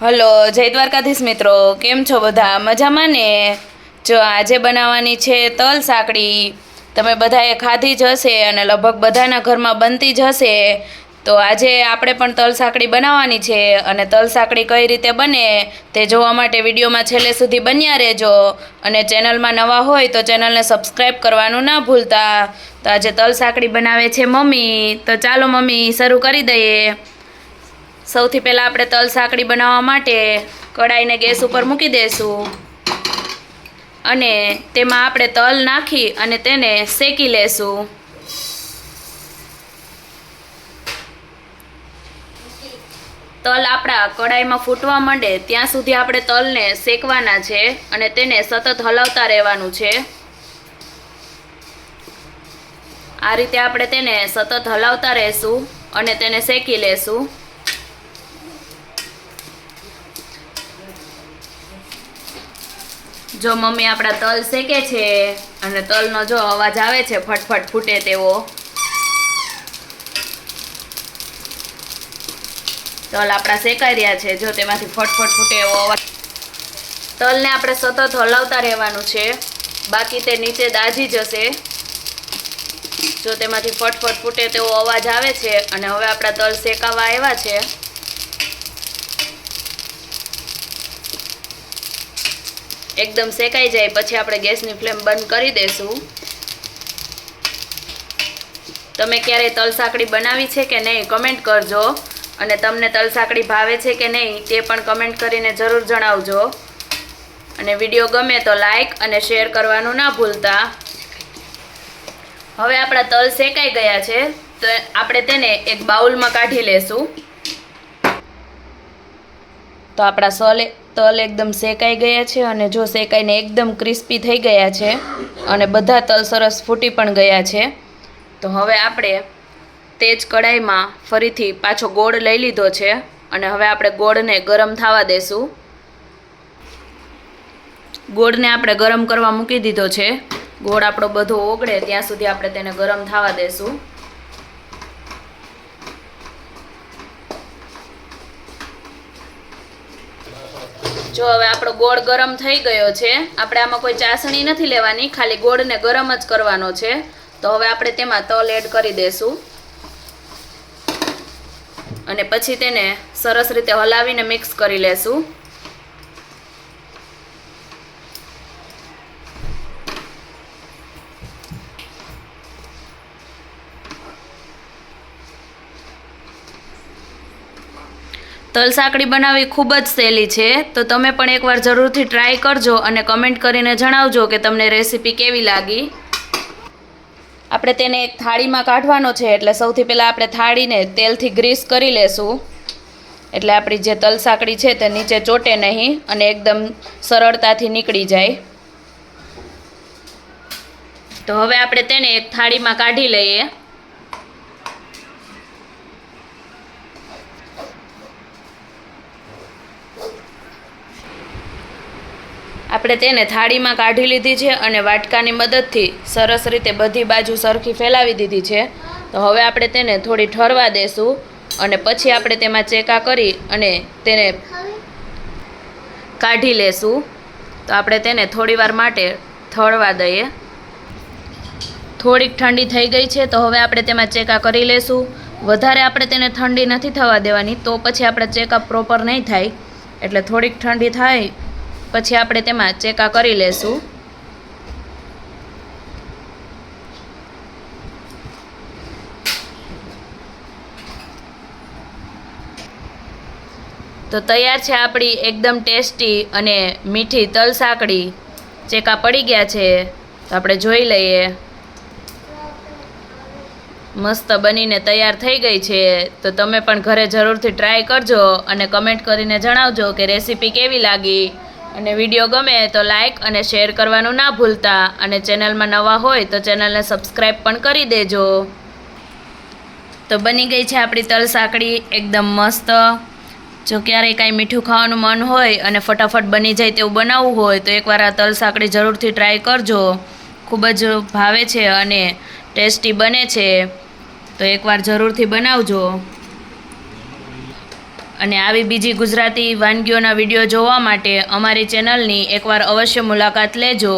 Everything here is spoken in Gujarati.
હલો, જય દ્વારકાધીશ મિત્રો. કેમ છો બધા? મજામાં ને? જો આજે બનાવવાની છે તલ સાંકળી તમે બધાએ ખાધી જ હશે અને લગભગ બધાના ઘરમાં બનતી જ હશે. તો આજે આપણે પણ તલ સાંકળી બનાવવાની છે અને તલ સાંકળી કઈ રીતે બને તે જોવા માટે વિડીયોમાં છેલ્લે સુધી બન્યા રહેજો. અને ચેનલમાં નવા હોય તો ચેનલને સબસ્ક્રાઈબ કરવાનું ના ભૂલતા. તો આજે તલ સાંકળી બનાવે છે મમ્મી. તો ચાલો મમ્મી, શરૂ કરી દઈએ. સૌથી પહેલાં આપણે તલ સાંકળી બનાવવા માટે કડાઈને ગેસ ઉપર મૂકી દઈશું અને તેમાં આપણે તલ નાખી અને તેને શેકી લેશું. તલ આપણા કડાઈમાં ફૂટવા માંડે ત્યાં સુધી આપણે તલને શેકવાના છે અને તેને સતત હલાવતા રહેવાનું છે. આ રીતે આપણે તેને સતત હલાવતા રહેશું અને તેને શેકી લેશું. જો મમ્મી આપણા તલ શેકે છે અને તલનો જો અવાજ આવે છે, ફટફટ ફૂટે તેવો. તલ આપણા શેકાઈ રહ્યા છે, જો તેમાંથી ફટફટ ફૂટે એવો અવાજ. તલને આપણે સતત હલાવતા રહેવાનું છે. બાકી તે નીચે દાજી જશે. જો તેમાંથી ફટફટ ફૂટે તેવો અવાજ આવે છે અને હવે આપણા તલ શેકાવા આવ્યા છે. એકદમ શેકાઈ જાય. પછી આપણે ગેસની ફ્લેમ બંધ કરી દઈશું તમે ક્યારેય તલ બનાવી છે કે નહીં કમેન્ટ કરજો. અને તમને તલ ભાવે છે કે નહીં, તે પણ કમેન્ટ કરીને જરૂર જણાવજો. અને વીડિયો ગમે તો લાઈક અને શેર કરવાનું ના ભૂલતા. હવે આપણા તલ શેકાઈ ગયા છે, તો આપણે તેને એક બાઉલમાં કાઢી લેશું. તો આપણા સોલે તલ એકદમ શેકાઈ ગયા છે અને જો શેકાઈને એકદમ ક્રિસ્પી થઈ ગયા છે અને બધા તલ સરસ ફૂટી પણ ગયા છે, તો હવે આપણે તે જ કડાઈમાં ફરીથી પાછો ગોળ લઈ લીધો છે અને હવે આપણે ગોળને ગરમ થવા દેશું. ગોળને આપણે ગરમ કરવા મૂકી દીધો છે. ગોળ આપણો બધો ઓગળે, ત્યાં સુધી આપણે તેને ગરમ થવા દેશું. જો હવે આપણો ગોળ ગરમ થઈ ગયો છે, આપણે આમાં કોઈ ચાસણી નથી લેવાની, ખાલી ગોળને ગરમ જ કરવાનો છે. તો હવે આપણે તેમાં તલ એડ કરી દઈશું અને પછી તેને સરસ રીતે હલાવીને મિક્સ કરી લેશું. તલ સાંકળી બનાવવી ખૂબ જ સહેલી છે. તો તમે પણ એકવાર જરૂરથી ટ્રાય કરજો અને કમેન્ટ કરીને જણાવજો કે તમને રેસીપી કેવી લાગી. આપણે તેને એક થાળીમાં કાઢવાનો છે, એટલે સૌથી પહેલાં આપણે થાળીને તેલથી ગ્રીસ કરી લેશું. એટલે આપણી જે તલ સાંકળી છે તે નીચે ચોટે નહીં અને એકદમ સરળતાથી નીકળી જાય. તો હવે આપણે તેને એક થાળીમાં કાઢી લઈએ. આપણે તેને થાળીમાં કાઢી લીધી છે અને વાટકાની મદદથી સરસ રીતે બધી બાજુ સરખી ફેલાવી દીધી છે. તો હવે આપણે તેને થોડી ઠરવા દેશું અને પછી આપણે તેમાં ચેકા કરી અને તેને કાઢી લેશું. તો આપણે તેને થોડીવાર માટે ઠરવા દઈએ. થોડીક ઠંડી થઈ ગઈ છે તો હવે આપણે તેમાં ચેકા કરી લેશું. વધારે આપણે તેને ઠંડી નથી થવા દેવાની તો પછી આપણે ચેકઅપ પ્રોપર નહીં થાય. એટલે થોડીક ઠંડી થાય પછી આપણે તેમાં ચેકા કરી લેશું. તો તૈયાર છે આપણી એકદમ ટેસ્ટી અને મીઠી તલ ચેકા પડી ગયા છે. તો આપણે જોઈ લઈએ. મસ્ત બનીને તૈયાર થઈ ગઈ છે. તો તમે પણ ઘરે જરૂરથી ટ્રાય કરજો અને કમેન્ટ કરીને જણાવજો કે રેસીપી કેવી લાગી. અને વીડિયો ગમે તો લાઈક અને શેર કરવાનું ના ભૂલતા. અને ચેનલમાં નવા હોય તો ચેનલને સબસ્ક્રાઈબ પણ કરી દેજો. તો બની ગઈ છે આપણી તલ એકદમ મસ્ત. જો ક્યારેય કાંઈ મીઠું ખાવાનું મન હોય અને ફટાફટ બની જાય તેવું બનાવવું હોય, તો એકવાર આ તલ જરૂરથી ટ્રાય કરજો. ખૂબ જ ભાવે છે અને ટેસ્ટી બને છે. તો એકવાર જરૂરથી બનાવજો. અને આવી બીજી ગુજરાતી વાનગીઓના વીડિયો જોવા માટે અમારી ચેનલની એકવાર અવશ્ય મુલાકાત લેજો.